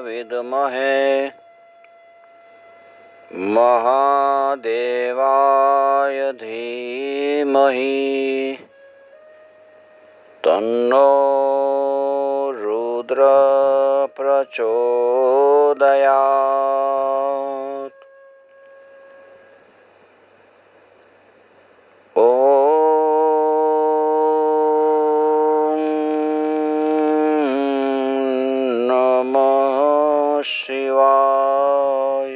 વિદ્મહે મહાદેવાય ધીમહી તન્નો રુદ્ર પ્રચોદયા શિવાય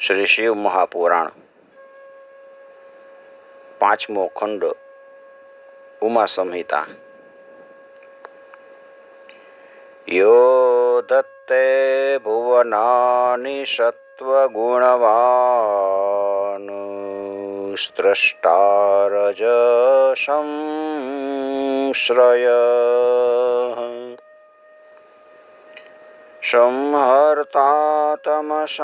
શ્રી શિવ મહાપુરાણ પાંચમો ખંડ ઉમા સંહિતા યો દત્તે ભુવનાની સત્વગુણવાન સ્રષ્ટારજ સંશ્રય સંહર્તા તમસાન્વિતો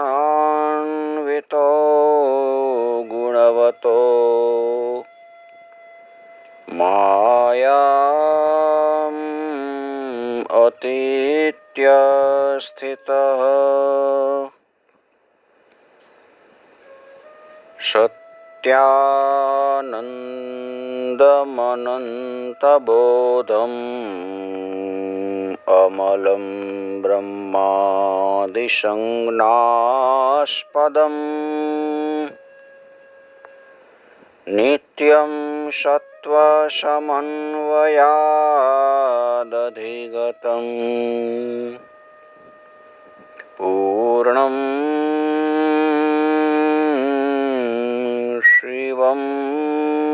ગુણવતો માયામ અતીત્ય સ્થિત दमनन्तबोधम् अमलं ब्रह्मादिसंज्ञास्पदम् नित्यं सत्वसमन्वयाधिगतम् पूर्णम् शिवम्।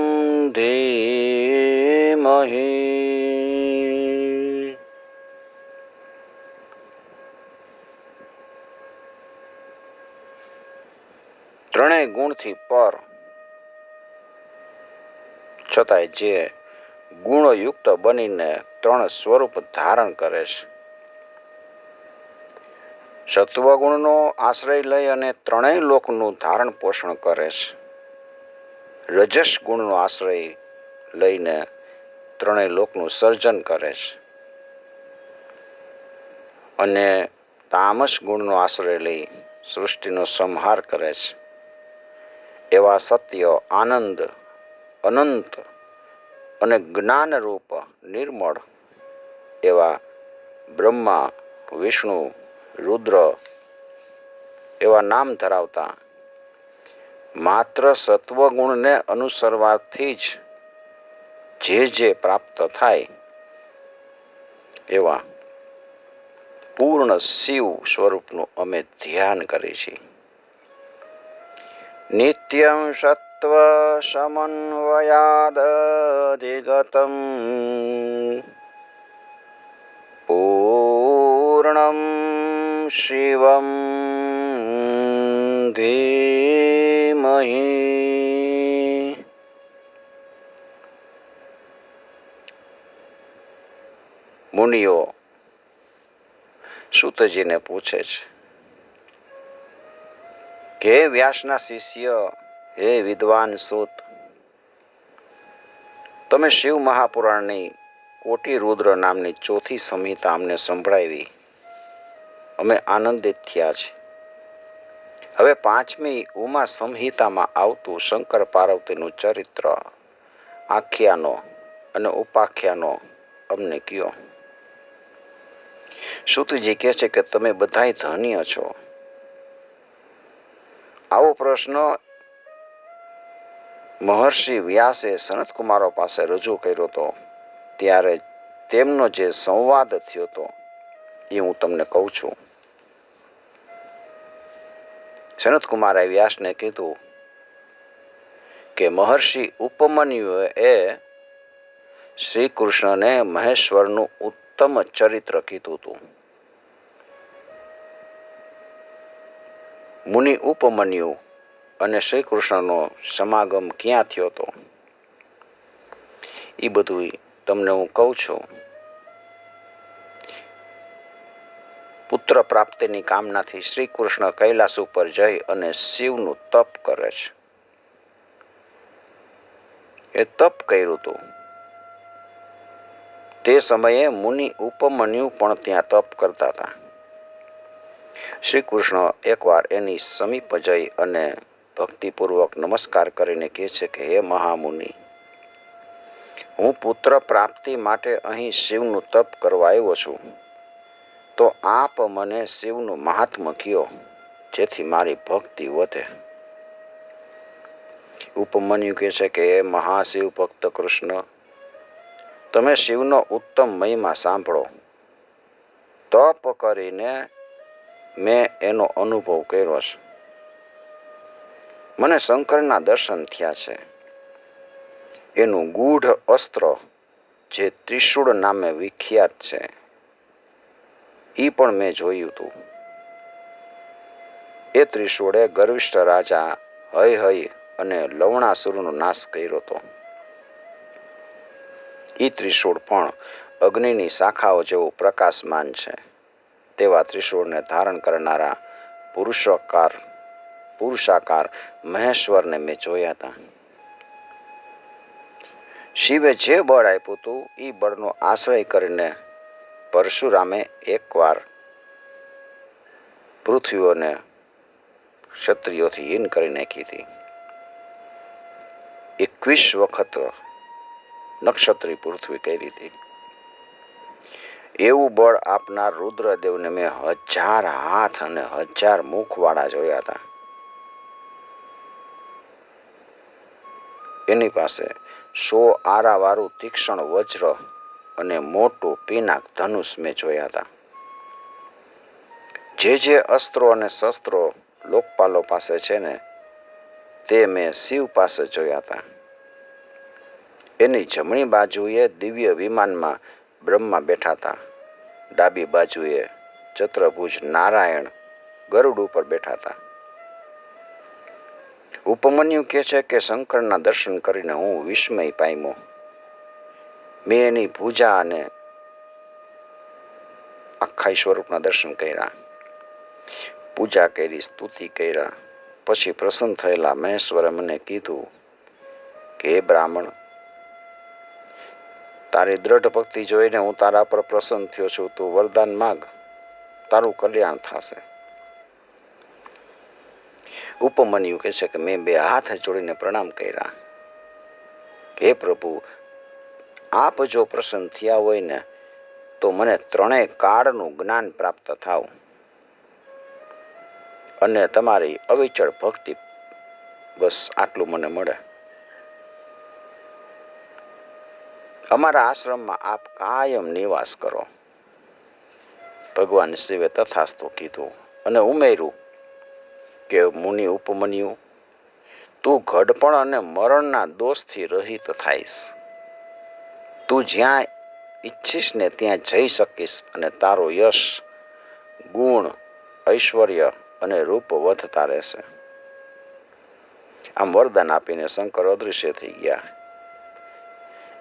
ધીમહિ ત્રણેય ગુણથી પર છતાંય જે ગુણયુક્ત બનીને ત્રણ સ્વરૂપ ધારણ કરે છે. સત્વગુણનો આશ્રય લઈ અને ત્રણેય લોકનું ધારણ પોષણ કરે છે. રજસ ગુણનો આશ્રય લઈને ત્રણેય લોકનું સર્જન કરે છે. અને તામસ ગુણનો આશ્રય લઈ સૃષ્ટિનો સંહાર કરે છે. એવા સત્ય, આનંદ, અનંત અને જ્ઞાનરૂપ નિર્મળ એવા બ્રહ્મા, વિષ્ણુ, રુદ્ર એવા નામ ધરાવતા માત્ર સત્વગુણને અનુસરવાથી જ જે જે પ્રાપ્ત થાય એવા પૂર્ણ શિવ સ્વરૂપનું અમે ધ્યાન કરીએ છીએ. નિત્યમ સત્વ સમન્વયાદધિગતમ પૂર્ણમ શિવમ ધીમહિ મુનિઓ સુતજીને પૂછે છે, કે વ્યાસના શિષ્ય હે વિદ્વાન સુત, તમે શિવ મહાપુરાણની કોટી રુદ્ર નામની ચોથી સંહિતા અમને સંભળાવી અમે આનંદિત થયા છે હવે પાંચમી ઉમા સંહિતામાં આવતું શંકર પાર્વતીનું ચરિત્ર આખ્યાનો અને ઉપાખ્યાનો અમને કયો. શ્રુતિજી કહે છે કે તમે બધાય ધન્ય છો. આવો પ્રશ્ન મહર્ષિ વ્યાસે સનતકુમારો પાસે રજૂ કર્યો હતો ત્યારે તેમનો જે સંવાદ થયો હતો એ હું તમને કહું છું. સનતકુમારે વ્યાસને કીધું કે મહર્ષિ ઉપમન્યુએ શ્રી કૃષ્ણને મહેશ્વરનું ઉત્તમ ચરિત્ર કીધું હતું. મુનિ ઉપમન્યુ અને શ્રી કૃષ્ણનો સમાગમ ક્યાં થયો હતો? એ બધું તમને હું કહું છું. પુત્ર પ્રાપ્તિની કામનાથી શ્રી કૃષ્ણ કૈલાસ ઉપર જઈ અને શિવનું તપ કરે છે. એ તપ કર્યું હતું. તે સમયે મુનિ ઉપમન્યુ પણ ત્યાં તપ કરતા હતા. શ્રી કૃષ્ણ એકવાર એની સમીપ જઈ અને ભક્તિપૂર્વક નમસ્કાર કરીને કહે છે કે, હે મહામુનિ, હું પુત્ર પ્રાપ્તિ માટે અહીં શિવનું તપ કરવા આવ્યો છું. તો આપ મને શિવનું મહાત્મ કયો, જેથી મારી ભક્તિ વધે. ઉપમન્યુ કહે છે કે, હે મહાશિવ ભક્ત કૃષ્ણ, તમે શિવનો ઉત્તમ મહિમા સાંભળો. તપ કરીને મેં એનો અનુભવ કર્યો છે. મને શંકરના દર્શન થયા છે. એનું ગૂઢ અસ્ત્ર જે ત્રિશૂળ નામે વિખ્યાત છે. એ પણ મેં જોયું હતું એ ત્રિશૂળે ગર્વિષ્ઠ રાજા હય હય અને લવણાસુરનો નાશ કર્યો હતો. એ ત્રિશૂળ પણ અગ્નિની શાખાઓ જેવું પ્રકાશમાન છે. તેવા ત્રિશૂળને ધારણ કરનારા પુરુષકાર, પુરુષાકાર મહેશ્વરને મેં જોયા હતા. શિવે જે બળ આપ્યું હતું એ બળનો આશ્રય કરીને પરશુરામે એકવાર પૃથ્વીઓને ક્ષત્રિયોથી હીન કરી નાખી હતી. એકવીસ વખત નક્ષત્રી પૃથ્વી કરી હતી. એવું બળ આપનાર રુદ્રદેવને મેં હજાર હાથ અને હજાર મુખવાળા જોયા હતા. એની પાસે સો આરાવાળું તીક્ષ્ણ વજ્ર અને મોટું પીનાક ધનુષ મેં જોયા હતા. જે જે અસ્ત્રો અને શસ્ત્રો લોકપાલો પાસે છે ને, તે મેં શિવ પાસે જોયા હતા. એની જમણી બાજુએ દિવ્ય વિમાનમાં બ્રહ્મા બેઠા હતા. ડાબી બાજુએ ચત્રભુજ નારાયણ ગરુડ ઉપર બેઠા હતા. ઉપમન્યુ કહે છે કે શંકરના દર્શન કરીને હું વિસ્મય પામ્યો. મેં પૂજા અને આખા સ્વરૂપના દર્શન કર્યા. પૂજા કરી, સ્તુતિ કર્યા પછી પ્રસન્ન થયેલા મહેશ્વરે મને કીધું કે બ્રાહ્મણ, તારી દ્રઢ ભક્તિ જોઈને હું તારા પર પ્રસન્ન થયો છું. તું વરદાન માગ. તારું કલ્યાણ થશે. ઉપમન્યુ કહે છે કે, મેં બે હાથ જોડીને પ્રણામ કર્યા. હે પ્રભુ આપ જો પ્રસન્ન થયા હોય ને તો મને ત્રણેય કાળનું જ્ઞાન પ્રાપ્ત થાવ. અને તમારી અવિચળ ભક્તિ બસ આટલું મને મળે. અમારા આશ્રમમાં આપ કાયમ નિવાસ કરો. ભગવાન શિવે તથાસ્તુ કીધું અને ઉમેર્યું કે મુનિ ઉપમન્યુ, તું ઘડપણ અને મરણના દોષથી રહિત થાઈશ. તું જ્યાં ઈચ્છીશ ને ત્યાં જઈ શકીશ અને તારો યશ, ગુણ, ઐશ્વર્ય અને રૂપ વધતા રહેશે. આમ વરદાન આપીને શંકર અદૃશ્ય થઈ ગયા.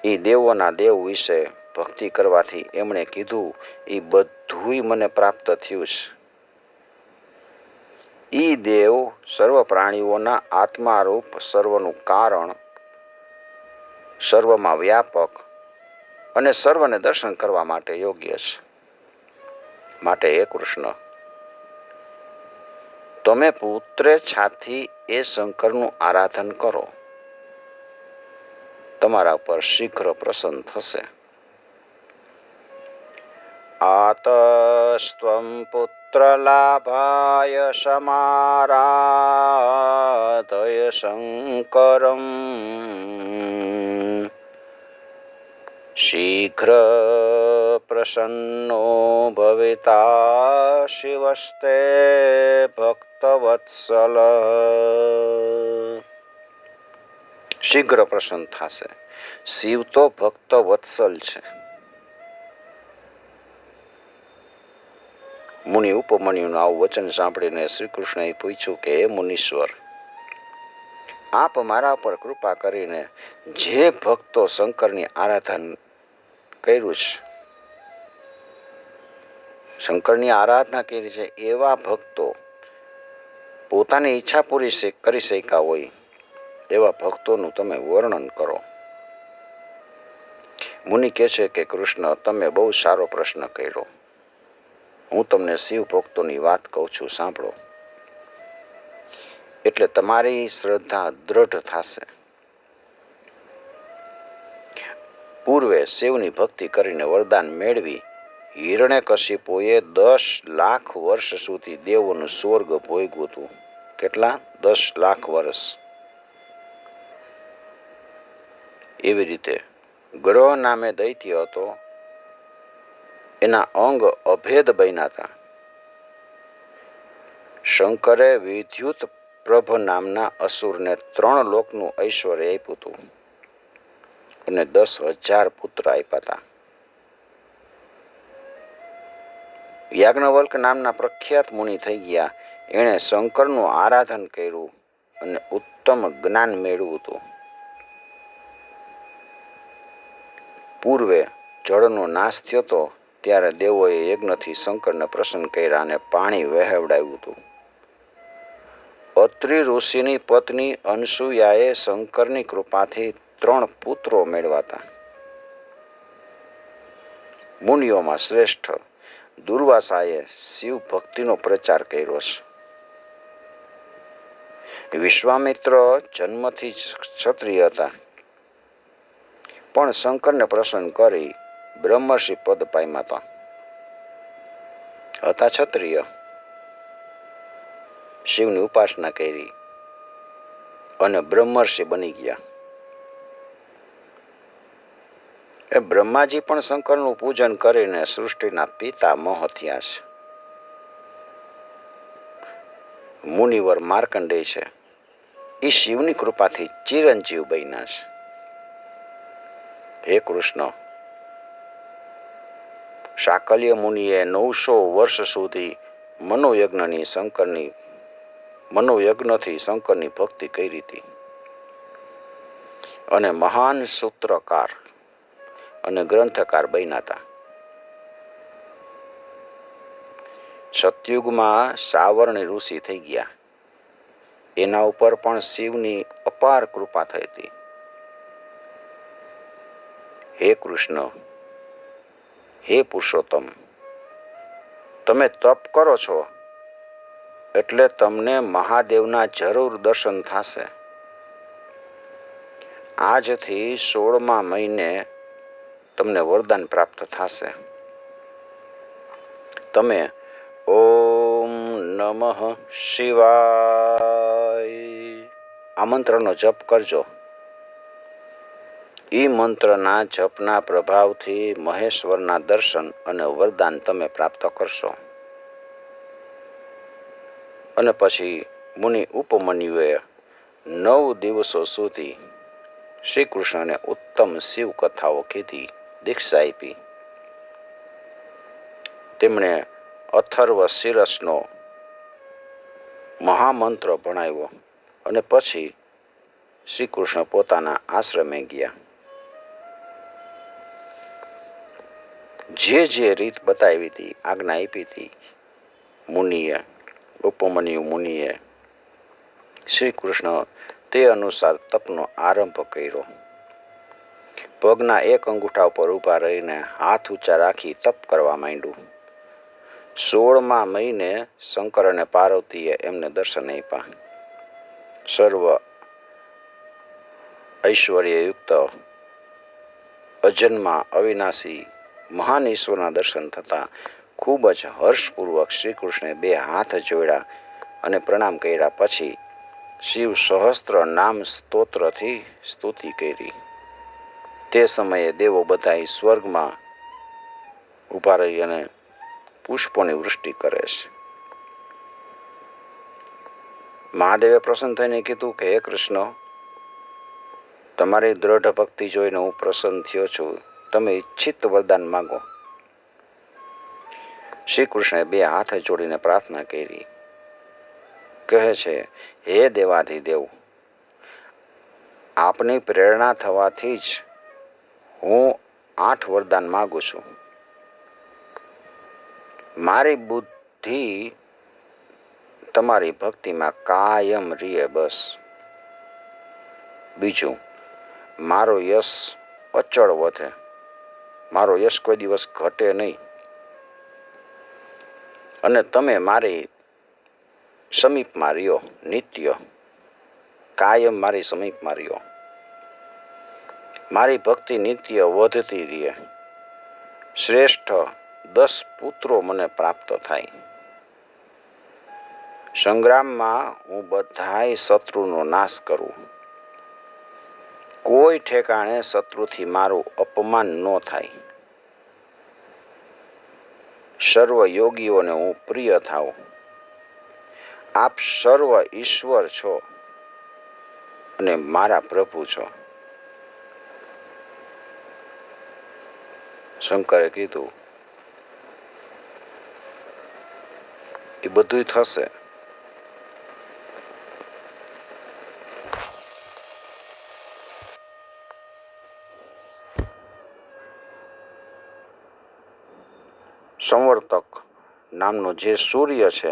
એ દેવોના દેવ વિશે ભક્તિ કરવાથી એમણે કીધું એ બધુંય મને પ્રાપ્ત થયું છે. એ દેવ સર્વ પ્રાણીઓના આત્મારૂપ સર્વનું કારણ સર્વમાં વ્યાપક અને સર્વને દર્શન કરવા માટે યોગ્ય છે. માટે હે કૃષ્ણ, તમે પુત્રે છાથી એ શંકરનું આરાધન કરો. તમારા ઉપર શીઘ્ર પ્રસન્ન થશે. આતસ્ત્વં પુત્રલાભાય સમારાધય શંકરમ. શીઘ્ર પ્રસન્નો ભવિતા શિવસ્તે ભક્તવત્સલ શીઘ્ર પ્રસન્ન થશે શિવ તો ભક્ત વત્સલ છે મુનિ ઉપમન્યુનું આવું વચન સાંભળીને શ્રી કૃષ્ણએ પૂછ્યું કે, હે મુનીશ્વર, આપ મારા પર કૃપા કરીને જે ભક્તો શંકરની આરાધન કર્યું છે. શંકરની આરાધના કરી છે. એવા ભક્તો પોતાની ઈચ્છા પૂરી કરી શક્યા હોય, એવા ભક્તોનું તમે વર્ણન કરો. મુનિ કહે છે કે, કૃષ્ણ, તમે બહુ સારો પ્રશ્ન કર્યો. હું તમને શિવ ભક્તોની વાત કહું છું, સાંભળો. એટલે તમારી શ્રદ્ધા દ્રઢ થશે. પૂર્વે શિવની ભક્તિ કરીને વરદાન મેળવી હિરણ્યકશિપુએ દસ લાખ વર્ષ સુધી દેવોનું સ્વર્ગ ભોગવ્યું હતું. કેટલા? દસ લાખ વર્ષ. એવી રીતે ગ્રહ નામે દૈત્ય હતો. એના અંગ અભેદ બન્યા હતા. શંકરે વિદ્યુત પ્રભ નામના અસુરને ત્રણ લોકનું ઐશ્વર્ય આપ્યું હતું. અને દસ હજાર પુત્ર આપ્યા હતા યાજ્ઞવલ્ક નામના પ્રખ્યાત મુનિ થઈ ગયા. એણે શંકરનું આરાધન કર્યું અને ઉત્તમ જ્ઞાન મેળવ્યું હતું. પૂર્વે જળનો નાશ થયો હતો ત્યારે દેવોએ યજ્ઞથી શંકરને પ્રસન્ન કર્યા અને પાણી વહેવડાવ્યું હતું. અત્રિ ઋષિની પત્ની અનસુયાએ શંકરની કૃપાથી ત્રણ પુત્રો મેળવાતા. મુનિઓમાં શ્રેષ્ઠ દુર્વાસાએ શિવ ભક્તિનો પ્રચાર કર્યો છે. વિશ્વામિત્ર જન્મથી જ ક્ષત્રિય હતા. પણ શંકરને પ્રસન્ન કરી બ્રહ્મર્ષિ પદ પામ્યા હતા. હતા ક્ષત્રિય. શિવની ઉપાસના કરી અને બ્રહ્મર્ષિ બની ગયા. એ બ્રહ્માજી પણ શંકરનું પૂજન કરીને સૃષ્ટિના પિતા મોહ થયા છે. મુનિવર માર્કંડેય છે. એ શિવની કૃપાથી ચિરંજીવ બન્યા છે. હે કૃષ્ણ, શાકલ્ય મુનિએ નવસો વર્ષ સુધી મનોયજ્ઞની શંકરની, મનોયજ્ઞથી શંકરની ભક્તિ કરી હતી. અને મહાન સૂત્રકાર અને ગ્રંથકાર બન્યા હતા. સતયુગમાં સાવર્ણી ઋષિ થઈ ગયા. એના ઉપર પણ શિવની અપાર કૃપા થઈ હતી. હે કૃષ્ણ, હે પુરુષોત્તમ, તમે તપ કરો છો એટલે તમને મહાદેવના જરૂર દર્શન થશે. આજથી સોળમા મહિને તમને વરદાન પ્રાપ્ત થશે. તમે ઓમ નમઃ શિવાય. આ મંત્રનો જપ કરજો. એ મંત્રના જપના પ્રભાવથી મહેશ્વરના દર્શન અને વરદાન તમે પ્રાપ્ત કરશો. અને પછી મુનિ ઉપમન્યુએ નવ દિવસો સુધી શ્રી કૃષ્ણને ઉત્તમ શિવ કથાઓ કીધી. દીક્ષા આપી. તેમણે અથર્વ શિરસનો મહામંત્ર ભણાવ્યો અને પછી શ્રી કૃષ્ણ પોતાના આશ્રમે ગયા. જે જે રીત બતાવી હતી, આજ્ઞા આપી હતી, મુનિએ, ઉપમન્યુ મુનિએ શ્રી કૃષ્ણ તે અનુસાર તપનો આરંભ કર્યો. પગના એક અંગૂઠા ઉપર ઊભા રહીને હાથ ઊંચા રાખી તપ કરવા માંડ્યું. સોળમા મહિને શંકર અને પાર્વતીએ એમને દર્શન આપ્યા. સર્વ ઐશ્વર્યયુક્ત અજન્મા અવિનાશી મહાન ઈશ્વરના દર્શન થતાં ખૂબ જ હર્ષપૂર્વક શ્રી કૃષ્ણે બે હાથ જોડ્યા અને પ્રણામ કર્યા. પછી શિવ સહસ્ત્ર નામ સ્તોત્રથી સ્તુતિ કરી. તે સમયે દેવો બધા સ્વર્ગમાં ઊભા રહી અને પુષ્પોની વૃષ્ટિ કરે છે. મહાદેવે પ્રસન્ન થઈને કીધું કે, હે કૃષ્ણ, તમારી દ્રઢ ભક્તિ જોઈને હું પ્રસન્ન થયો છું. તમે ઈચ્છિત વરદાન માગો. શ્રી કૃષ્ણે બે હાથ જોડીને પ્રાર્થના કરી. કહે છે, હે દેવાધિદેવ, આપની પ્રેરણા થવાથી જ હું આઠ વરદાન માગું છું. મારી બુદ્ધિ તમારી ભક્તિમાં કાયમ રીએ બસ. બીજું, મારો યશ અચળ વધે. મારો યશ કોઈ દિવસ ઘટે નહીં. અને તમે મારી સમીપમાં રહ્યો, નિત્ય. કાયમ મારી સમીપમાં રહ્યો. મારી ભક્તિ નિત્ય વધતી રહે શ્રેષ્ઠ દસ પુત્રો મને પ્રાપ્ત થાય. સંગ્રામમાં હું બધાય શત્રુનો નાશ કરું. કોઈ ઠેકાણે શત્રુથી મારું અપમાન ન થાય. સર્વ યોગીઓને હું પ્રિય થાઉં આપ સર્વ ઈશ્વર છો અને મારા પ્રભુ છો. શંકરે કીધું, એ બધું થશે. સંવર્તક નામનો જે સૂર્ય છે,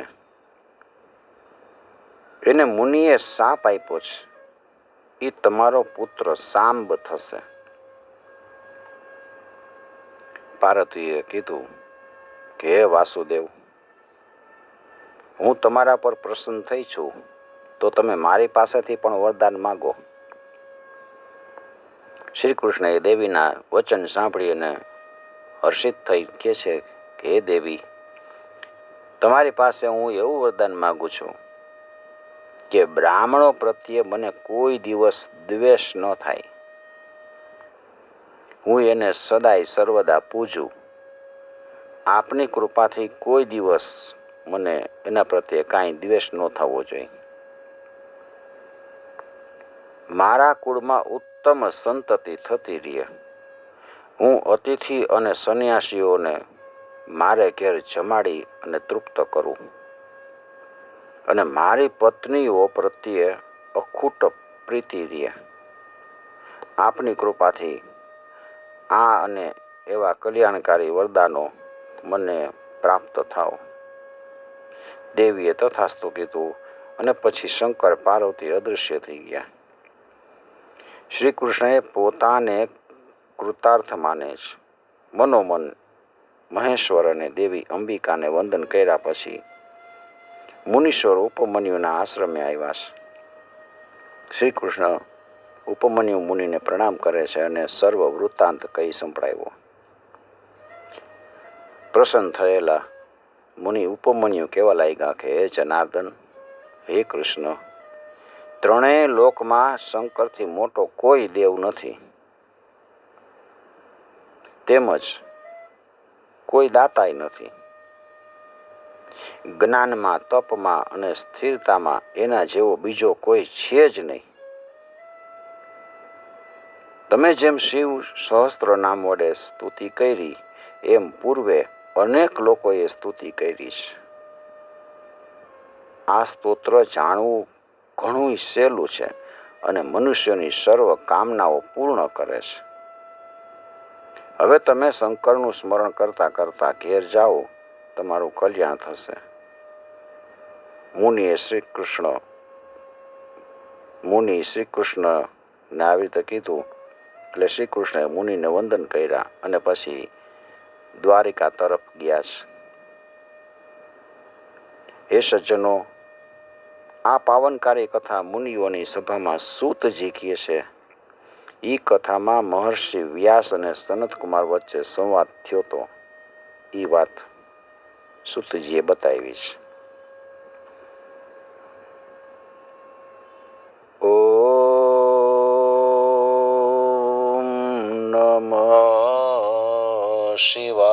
એને મુનિએ સાપ આપ્યો છે. એ તમારો પુત્ર સાંબ થશે. પાર્વતીએ કીધું કે, હે વાસુદેવ, હું તમારા પર પ્રસન્ન થઈ છું, તો તમે મારી પાસેથી પણ વરદાન માગો. શ્રી કૃષ્ણએ દેવીના વચન સાંભળી અને હર્ષિત થઈ કે છે કે, હે દેવી, તમારી પાસે હું એવું વરદાન માગું છું કે, બ્રાહ્મણો પ્રત્યે મને કોઈ દિવસ દ્વેષ ન થાય. હું એને સદાય સર્વદા પૂજું. આપની કૃપાથી કોઈ દિવસ મને એના પ્રત્યે કાંઈ દ્વેષ ન થવો જોઈએ. મારા કુળમાં ઉત્તમ સંતતિ થતી રહે હું અતિથિ અને સંન્યાસીઓને મારે ઘેર જમાડી અને તૃપ્ત કરું. અને મારી પત્નીઓ પ્રત્યે અખૂટ પ્રીતિ રહે આપની કૃપાથી આ અને એવા કલ્યાણકારી વરદાનો મને પ્રાપ્ત થાવ દેવીએ તથાસ્તુ કીધું અને પછી શંકર પાર્વતી અદૃશ્ય થઈ ગયા. શ્રી કૃષ્ણએ પોતાને કૃતાર્થ માને છે. મનોમન મહેશ્વર અને દેવી અંબિકાને વંદન કર્યા પછી મુનીશ્વર ઉપમન્યુના આશ્રમે આવ્યા છે. શ્રી કૃષ્ણ ઉપમન્યુ મુનિને પ્રણામ કરે છે અને સર્વ વૃત્તાંત કહી સંભળાવ્યો. પ્રસન્ન થયેલા મુનિ ઉપમન્યુ કેવા લાગ્યા કે, હે જનાર્દન, હે કૃષ્ણ, ત્રણેય લોકમાં શંકરથી મોટો કોઈ દેવ નથી. તેમજ કોઈ દાતાય નથી. જ્ઞાનમાં, તપમાં અને સ્થિરતામાં એના જેવો બીજો કોઈ છે જ નહીં. તમે જેમ શિવ સહસ્ત્ર નામ વડે સ્તુતિ કરી, એમ પૂર્વે અનેક લોકોએ સ્તુતિ કરી છે. આ સ્તોત્ર જાણવું ઘણું સહેલું છે અને મનુષ્યની સર્વ કામનાઓ પૂર્ણ કરે છે. હવે તમે શંકરનું સ્મરણ કરતા કરતા ઘેર જાઓ, તમારું કલ્યાણ થશે. મુનિએ શ્રી કૃષ્ણ મુનિ શ્રી કૃષ્ણને આવી રીતે કીધું એટલે શ્રી કૃષ્ણએ મુનિને વંદન કર્યા અને પછી દ્વારિકા તરફ ગયા છે હે સજ્જનો, આ પાવનકારી કથા મુનિઓની સભામાં સૂતજી કહે છે. એ કથામાં મહર્ષિ વ્યાસ અને સનતકુમાર વચ્ચે સંવાદ થયો તો એ વાત સૂતજીએ બતાવી છે ઓમ નમઃ શિવાય